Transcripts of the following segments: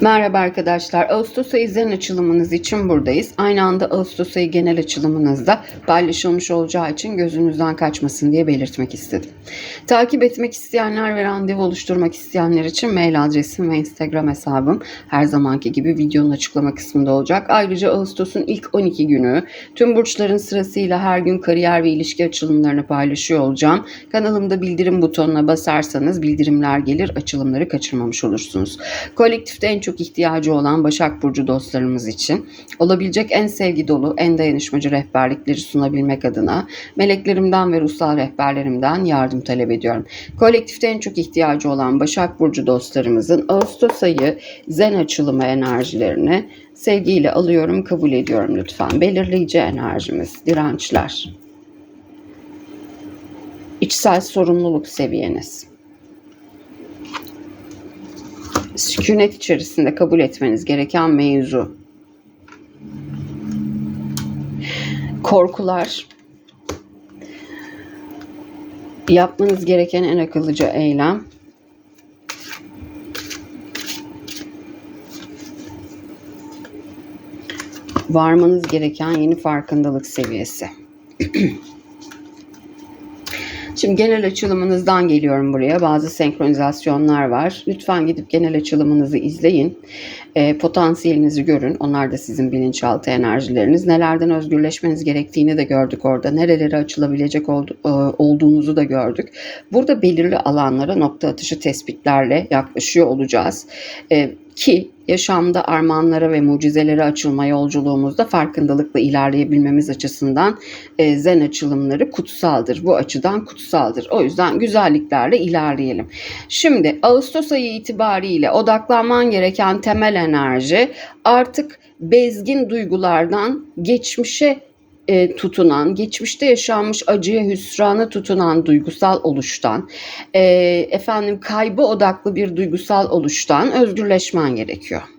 Merhaba arkadaşlar. Ağustos ayı zen açılımınız için buradayız. Aynı anda Ağustos ayı genel açılımınızda paylaşılmış olacağı için gözünüzden kaçmasın diye belirtmek istedim. Takip etmek isteyenler ve randevu oluşturmak isteyenler için mail adresim ve Instagram hesabım her zamanki gibi videonun açıklama kısmında olacak. Ayrıca Ağustos'un ilk 12 günü tüm burçların sırasıyla her gün kariyer ve ilişki açılımlarını paylaşıyor olacağım. Kanalımda bildirim butonuna basarsanız bildirimler gelir, açılımları kaçırmamış olursunuz. Kolektifte en çok ihtiyacı olan Başak Burcu dostlarımız için olabilecek en sevgi dolu, en dayanışmacı rehberlikleri sunabilmek adına meleklerimden ve ruhsal rehberlerimden yardım talep ediyorum. Kolektifte en çok ihtiyacı olan Başak Burcu dostlarımızın Ağustos ayı zen açılımı enerjilerini sevgiyle alıyorum, kabul ediyorum lütfen. Belirleyici enerjimiz, dirençler. İçsel sorumluluk seviyeniz. Sükunet içerisinde kabul etmeniz gereken mevzu. Korkular. Yapmanız gereken en akıllıca eylem. Varmanız gereken yeni farkındalık seviyesi. Şimdi genel açılımınızdan geliyorum buraya. Bazı senkronizasyonlar var. Lütfen gidip genel açılımınızı izleyin. E, potansiyelinizi görün. Onlar da sizin bilinçaltı enerjileriniz. Nelerden özgürleşmeniz gerektiğini de gördük orada. Nerelere açılabilecek oldu, e, olduğunuzu da gördük. Burada belirli alanlara nokta atışı tespitlerle yaklaşıyor olacağız. E, ki yaşamda armağanlara ve mucizelere açılma yolculuğumuzda farkındalıkla ilerleyebilmemiz açısından e, zen açılımları kutsaldır. Bu açıdan kutsaldır. O yüzden güzelliklerle ilerleyelim. Şimdi Ağustos ayı itibariyle odaklanman gereken temel enerji artık bezgin duygulardan geçmişe e, tutunan, geçmişte yaşanmış acıya, hüsrana tutunan duygusal oluştan, e, efendim kaybı odaklı bir duygusal oluştan özgürleşmen gerekiyor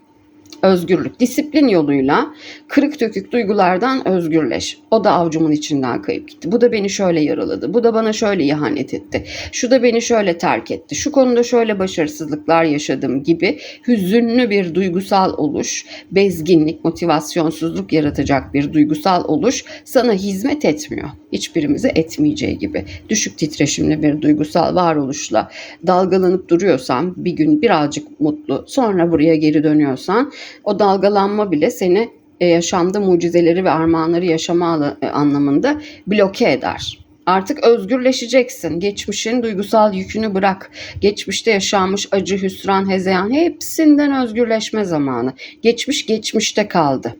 özgürlük, disiplin yoluyla kırık dökük duygulardan özgürleş. O da avcumun içinden kayıp gitti. Bu da beni şöyle yaraladı. Bu da bana şöyle ihanet etti. Şu da beni şöyle terk etti. Şu konuda şöyle başarısızlıklar yaşadım gibi hüzünlü bir duygusal oluş, bezginlik, motivasyonsuzluk yaratacak bir duygusal oluş sana hizmet etmiyor. Hiçbirimize etmeyeceği gibi. Düşük titreşimli bir duygusal varoluşla dalgalanıp duruyorsan bir gün birazcık mutlu sonra buraya geri dönüyorsan o dalgalanma bile seni e, yaşamda mucizeleri ve armağanları yaşama e, anlamında bloke eder. Artık özgürleşeceksin. Geçmişin duygusal yükünü bırak. Geçmişte yaşanmış acı, hüsran, hezeyan hepsinden özgürleşme zamanı. Geçmiş geçmişte kaldı.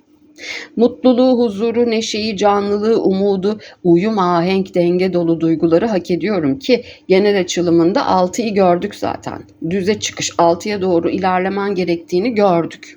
Mutluluğu, huzuru, neşeyi, canlılığı, umudu, uyum, ahenk, denge dolu duyguları hak ediyorum ki genel açılımında 6'yı gördük zaten. Düze çıkış, 6'ya doğru ilerlemen gerektiğini gördük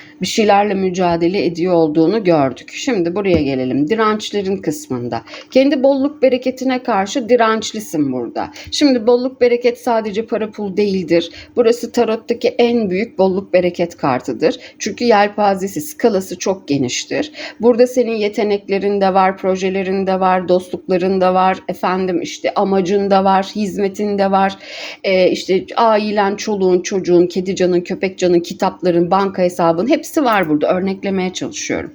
bir şeylerle mücadele ediyor olduğunu gördük. Şimdi buraya gelelim. Dirençlerin kısmında. Kendi bolluk bereketine karşı dirençlisin burada. Şimdi bolluk bereket sadece para pul değildir. Burası tarottaki en büyük bolluk bereket kartıdır. Çünkü yelpazesi, skalası çok geniştir. Burada senin yeteneklerin de var, projelerin de var, dostlukların da var, efendim işte amacın da var, hizmetin de var. Ee, işte ailen, çoluğun, çocuğun, kedi canın, köpek canın, kitapların, banka hesabın hepsi hepsi var burada örneklemeye çalışıyorum.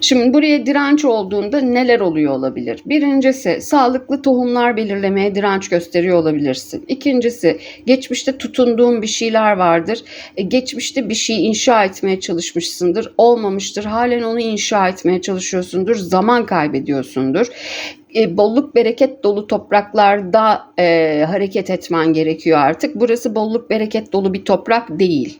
Şimdi buraya direnç olduğunda neler oluyor olabilir? Birincisi sağlıklı tohumlar belirlemeye direnç gösteriyor olabilirsin. İkincisi geçmişte tutunduğun bir şeyler vardır. E, geçmişte bir şey inşa etmeye çalışmışsındır. Olmamıştır. Halen onu inşa etmeye çalışıyorsundur. Zaman kaybediyorsundur e, bolluk bereket dolu topraklarda e, hareket etmen gerekiyor artık. Burası bolluk bereket dolu bir toprak değil.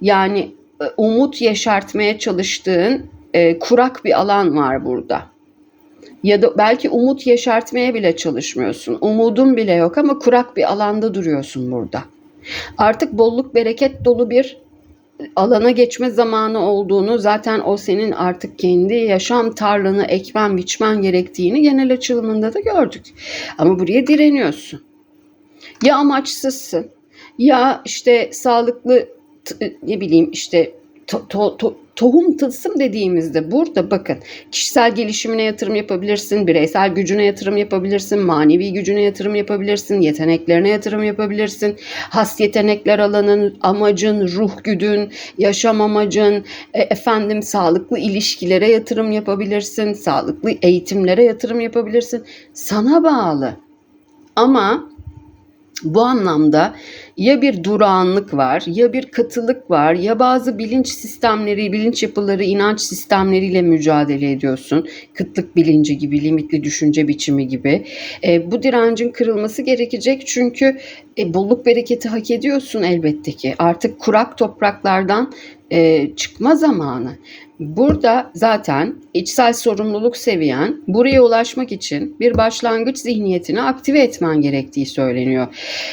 Yani umut yaşartmaya çalıştığın e, kurak bir alan var burada. Ya da belki umut yaşartmaya bile çalışmıyorsun. Umudun bile yok ama kurak bir alanda duruyorsun burada. Artık bolluk bereket dolu bir alana geçme zamanı olduğunu zaten o senin artık kendi yaşam tarlanı ekmen biçmen gerektiğini genel açılımında da gördük. Ama buraya direniyorsun. Ya amaçsızsın ya işte sağlıklı ne bileyim işte to, to, to, Tohum tılsım dediğimizde burada bakın kişisel gelişimine yatırım yapabilirsin, bireysel gücüne yatırım yapabilirsin, manevi gücüne yatırım yapabilirsin, yeteneklerine yatırım yapabilirsin. Has yetenekler alanın, amacın, ruh güdün, yaşam amacın, e, efendim sağlıklı ilişkilere yatırım yapabilirsin, sağlıklı eğitimlere yatırım yapabilirsin. Sana bağlı. Ama bu anlamda ya bir durağanlık var, ya bir katılık var, ya bazı bilinç sistemleri, bilinç yapıları, inanç sistemleriyle mücadele ediyorsun. Kıtlık bilinci gibi, limitli düşünce biçimi gibi. E, bu direncin kırılması gerekecek çünkü e, bolluk bereketi hak ediyorsun elbette ki. Artık kurak topraklardan e, çıkma zamanı. Burada zaten içsel sorumluluk seviyen buraya ulaşmak için bir başlangıç zihniyetini aktive etmen gerektiği söyleniyor.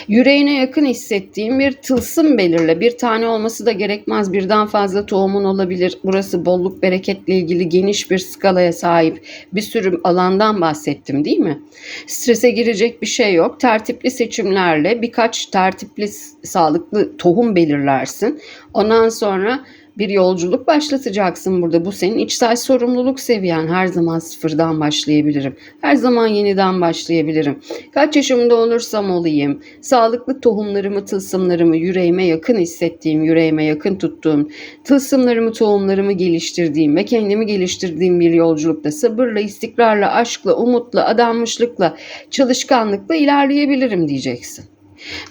Yüreğine yakın hissettiğin bir tılsım belirle. Bir tane olması da gerekmez. Birden fazla tohumun olabilir. Burası bolluk bereketle ilgili geniş bir skalaya sahip bir sürü alandan bahsettim değil mi? Strese girecek bir şey yok. Tertipli seçimlerle birkaç tertipli sağlıklı tohum belirlersin. Ondan sonra bir yolculuk başlatacaksın burada. Bu senin içsel sorumluluk seviyen. Her zaman sıfırdan başlayabilirim. Her zaman yeniden başlayabilirim. Kaç yaşımda olursam olayım. Sağlıklı tohumlarımı, tılsımlarımı, yüreğime yakın hissettiğim, yüreğime yakın tuttuğum, tılsımlarımı, tohumlarımı geliştirdiğim ve kendimi geliştirdiğim bir yolculukta sabırla, istikrarla, aşkla, umutla, adanmışlıkla, çalışkanlıkla ilerleyebilirim diyeceksin.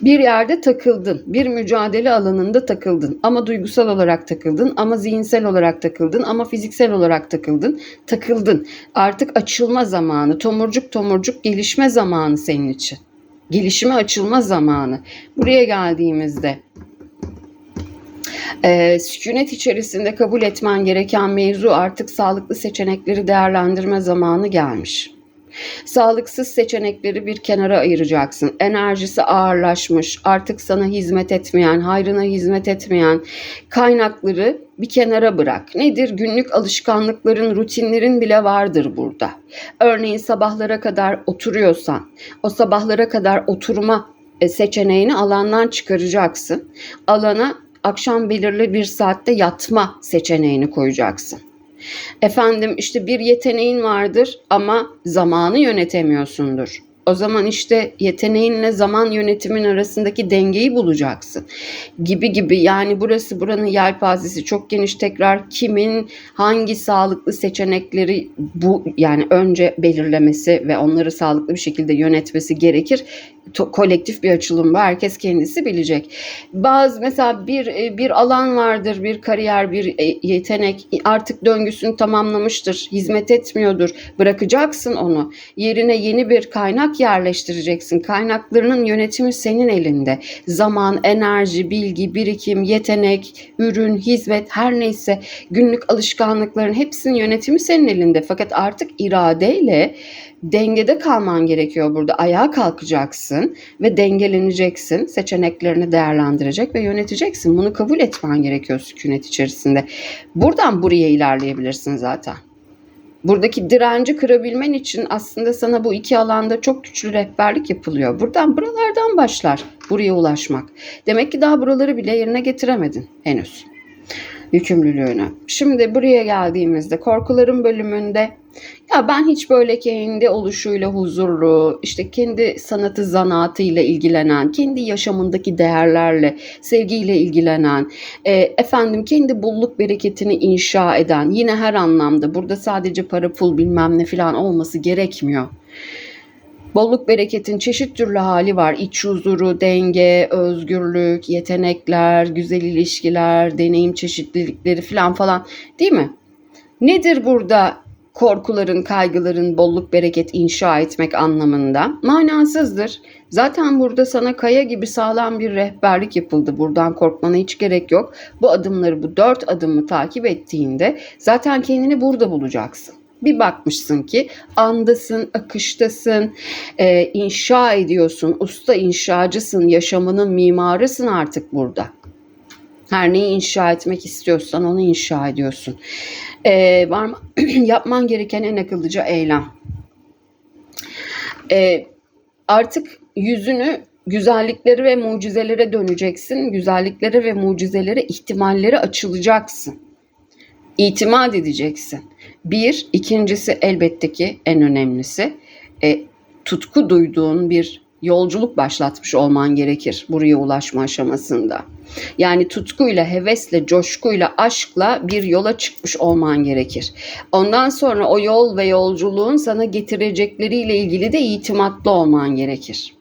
Bir yerde takıldın, bir mücadele alanında takıldın ama duygusal olarak takıldın ama zihinsel olarak takıldın ama fiziksel olarak takıldın, takıldın. Artık açılma zamanı, tomurcuk tomurcuk gelişme zamanı senin için. Gelişime açılma zamanı. Buraya geldiğimizde e, sükunet içerisinde kabul etmen gereken mevzu artık sağlıklı seçenekleri değerlendirme zamanı gelmiş. Sağlıksız seçenekleri bir kenara ayıracaksın. Enerjisi ağırlaşmış, artık sana hizmet etmeyen, hayrına hizmet etmeyen kaynakları bir kenara bırak. Nedir? Günlük alışkanlıkların, rutinlerin bile vardır burada. Örneğin sabahlara kadar oturuyorsan, o sabahlara kadar oturma e, seçeneğini alandan çıkaracaksın. Alana akşam belirli bir saatte yatma seçeneğini koyacaksın. Efendim işte bir yeteneğin vardır ama zamanı yönetemiyorsundur. O zaman işte yeteneğinle zaman yönetimin arasındaki dengeyi bulacaksın. Gibi gibi yani burası buranın yelpazesi çok geniş tekrar kimin hangi sağlıklı seçenekleri bu yani önce belirlemesi ve onları sağlıklı bir şekilde yönetmesi gerekir to- kolektif bir açılım bu. Herkes kendisi bilecek. Bazı mesela bir e, bir alan vardır, bir kariyer, bir e, yetenek artık döngüsünü tamamlamıştır, hizmet etmiyordur. Bırakacaksın onu. Yerine yeni bir kaynak yerleştireceksin. Kaynaklarının yönetimi senin elinde. Zaman, enerji, bilgi, birikim, yetenek, ürün, hizmet her neyse günlük alışkanlıkların hepsinin yönetimi senin elinde. Fakat artık iradeyle dengede kalman gerekiyor burada. Ayağa kalkacaksın ve dengeleneceksin. Seçeneklerini değerlendirecek ve yöneteceksin. Bunu kabul etmen gerekiyor sükunet içerisinde. Buradan buraya ilerleyebilirsin zaten. Buradaki direnci kırabilmen için aslında sana bu iki alanda çok güçlü rehberlik yapılıyor. Buradan buralardan başlar buraya ulaşmak. Demek ki daha buraları bile yerine getiremedin henüz yükümlülüğünü. Şimdi buraya geldiğimizde korkuların bölümünde ya ben hiç böyle kendi oluşuyla huzurlu, işte kendi sanatı zanaatıyla ilgilenen, kendi yaşamındaki değerlerle, sevgiyle ilgilenen, e, efendim kendi bolluk bereketini inşa eden, yine her anlamda burada sadece para pul bilmem ne falan olması gerekmiyor. Bolluk bereketin çeşit türlü hali var. İç huzuru, denge, özgürlük, yetenekler, güzel ilişkiler, deneyim çeşitlilikleri falan falan değil mi? Nedir burada korkuların, kaygıların bolluk bereket inşa etmek anlamında manasızdır. Zaten burada sana kaya gibi sağlam bir rehberlik yapıldı. Buradan korkmana hiç gerek yok. Bu adımları, bu dört adımı takip ettiğinde zaten kendini burada bulacaksın. Bir bakmışsın ki andasın, akıştasın, e, inşa ediyorsun, usta inşacısın, yaşamının mimarısın artık burada. Her neyi inşa etmek istiyorsan onu inşa ediyorsun. Ee, var mı? yapman gereken en akıllıca eylem. Ee, artık yüzünü güzellikleri ve mucizelere döneceksin. Güzelliklere ve mucizelere ihtimalleri açılacaksın. İtimat edeceksin. Bir, ikincisi elbette ki en önemlisi e, tutku duyduğun bir yolculuk başlatmış olman gerekir buraya ulaşma aşamasında. Yani tutkuyla, hevesle, coşkuyla, aşkla bir yola çıkmış olman gerekir. Ondan sonra o yol ve yolculuğun sana getirecekleriyle ilgili de itimatlı olman gerekir.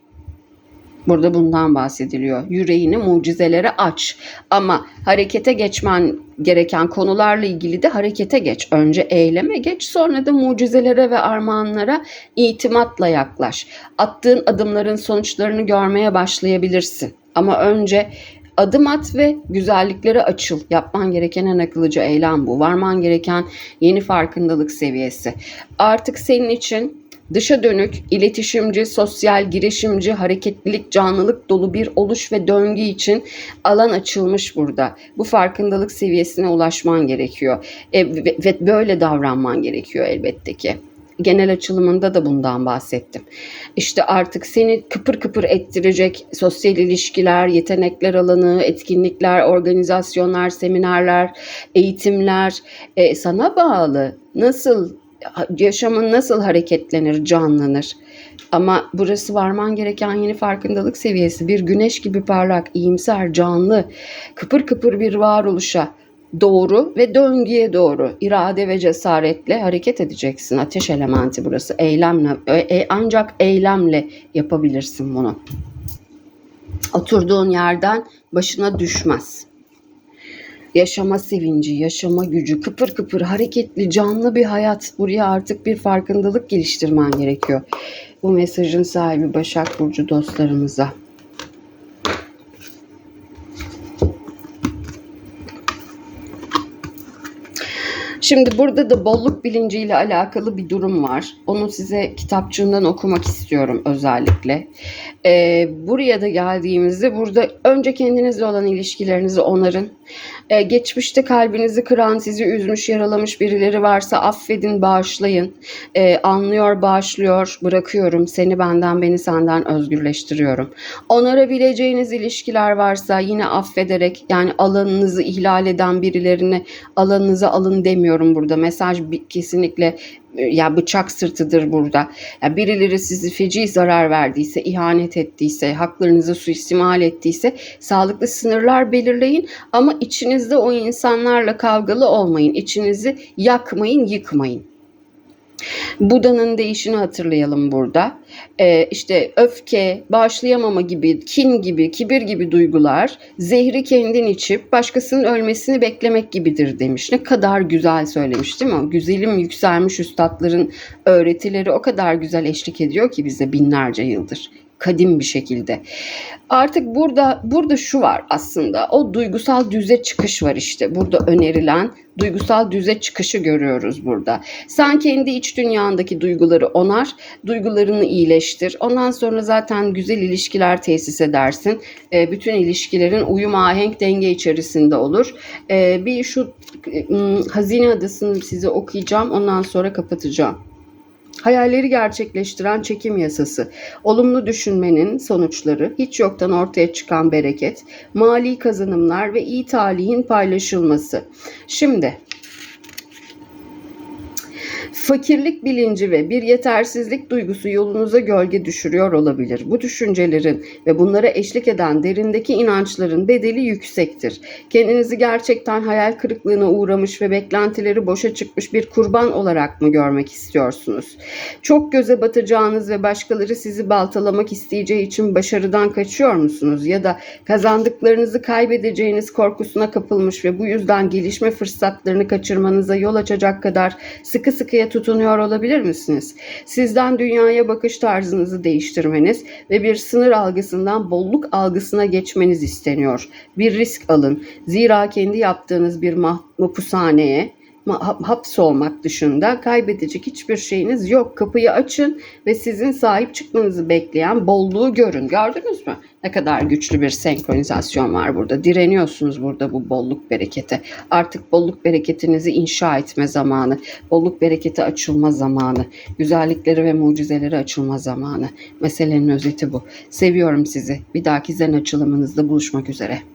Burada bundan bahsediliyor. Yüreğini mucizelere aç. Ama harekete geçmen gereken konularla ilgili de harekete geç. Önce eyleme geç, sonra da mucizelere ve armağanlara itimatla yaklaş. Attığın adımların sonuçlarını görmeye başlayabilirsin. Ama önce adım at ve güzelliklere açıl. Yapman gereken en akıllıca eylem bu. Varman gereken yeni farkındalık seviyesi. Artık senin için Dışa dönük, iletişimci, sosyal, girişimci, hareketlilik, canlılık dolu bir oluş ve döngü için alan açılmış burada. Bu farkındalık seviyesine ulaşman gerekiyor. E, ve, ve böyle davranman gerekiyor elbette ki genel açılımında da bundan bahsettim. İşte artık seni kıpır kıpır ettirecek sosyal ilişkiler, yetenekler alanı, etkinlikler, organizasyonlar, seminerler, eğitimler e, sana bağlı. Nasıl yaşamın nasıl hareketlenir, canlanır? Ama burası varman gereken yeni farkındalık seviyesi. Bir güneş gibi parlak, iyimser, canlı, kıpır kıpır bir varoluşa doğru ve döngüye doğru irade ve cesaretle hareket edeceksin. Ateş elementi burası. Eylemle e, ancak eylemle yapabilirsin bunu. Oturduğun yerden başına düşmez. Yaşama sevinci, yaşama gücü, kıpır kıpır hareketli, canlı bir hayat. Buraya artık bir farkındalık geliştirmen gerekiyor. Bu mesajın sahibi Başak Burcu dostlarımıza. Şimdi burada da bolluk bilinciyle alakalı bir durum var. Onu size kitapçığından okumak istiyorum özellikle. Ee, buraya da geldiğimizde burada önce kendinizle olan ilişkilerinizi onarın. Ee, geçmişte kalbinizi kıran, sizi üzmüş, yaralamış birileri varsa affedin, bağışlayın. Ee, anlıyor, bağışlıyor, bırakıyorum. Seni benden, beni senden özgürleştiriyorum. Onarabileceğiniz ilişkiler varsa yine affederek yani alanınızı ihlal eden birilerini alanınıza alın demiyorum burada. Mesaj kesinlikle ya bıçak sırtıdır burada. Ya birileri sizi feci zarar verdiyse, ihanet ettiyse, haklarınızı suistimal ettiyse sağlıklı sınırlar belirleyin ama içinizde o insanlarla kavgalı olmayın. İçinizi yakmayın, yıkmayın. Buda'nın değişini hatırlayalım burada. Ee, işte öfke, bağışlayamama gibi, kin gibi, kibir gibi duygular zehri kendin içip başkasının ölmesini beklemek gibidir demiş. Ne kadar güzel söylemiş değil mi? Güzelim yükselmiş üstadların öğretileri o kadar güzel eşlik ediyor ki bize binlerce yıldır kadim bir şekilde. Artık burada burada şu var aslında. O duygusal düze çıkış var işte. Burada önerilen duygusal düze çıkışı görüyoruz burada. Sen kendi iç dünyandaki duyguları onar, duygularını iyileştir. Ondan sonra zaten güzel ilişkiler tesis edersin. E, bütün ilişkilerin uyum, ahenk, denge içerisinde olur. E, bir şu Hazine Adası'nı size okuyacağım. Ondan sonra kapatacağım. Hayalleri gerçekleştiren çekim yasası, olumlu düşünmenin sonuçları, hiç yoktan ortaya çıkan bereket, mali kazanımlar ve iyi talihin paylaşılması. Şimdi Fakirlik bilinci ve bir yetersizlik duygusu yolunuza gölge düşürüyor olabilir. Bu düşüncelerin ve bunlara eşlik eden derindeki inançların bedeli yüksektir. Kendinizi gerçekten hayal kırıklığına uğramış ve beklentileri boşa çıkmış bir kurban olarak mı görmek istiyorsunuz? Çok göze batacağınız ve başkaları sizi baltalamak isteyeceği için başarıdan kaçıyor musunuz? Ya da kazandıklarınızı kaybedeceğiniz korkusuna kapılmış ve bu yüzden gelişme fırsatlarını kaçırmanıza yol açacak kadar sıkı sıkıya tutunuyor olabilir misiniz? Sizden dünyaya bakış tarzınızı değiştirmeniz ve bir sınır algısından bolluk algısına geçmeniz isteniyor. Bir risk alın. Zira kendi yaptığınız bir mahpushaneye hapsolmak dışında kaybedecek hiçbir şeyiniz yok. Kapıyı açın ve sizin sahip çıkmanızı bekleyen bolluğu görün. Gördünüz mü? Ne kadar güçlü bir senkronizasyon var burada. Direniyorsunuz burada bu bolluk berekete. Artık bolluk bereketinizi inşa etme zamanı. Bolluk bereketi açılma zamanı. Güzellikleri ve mucizeleri açılma zamanı. Meselenin özeti bu. Seviyorum sizi. Bir dahaki zen açılımınızda buluşmak üzere.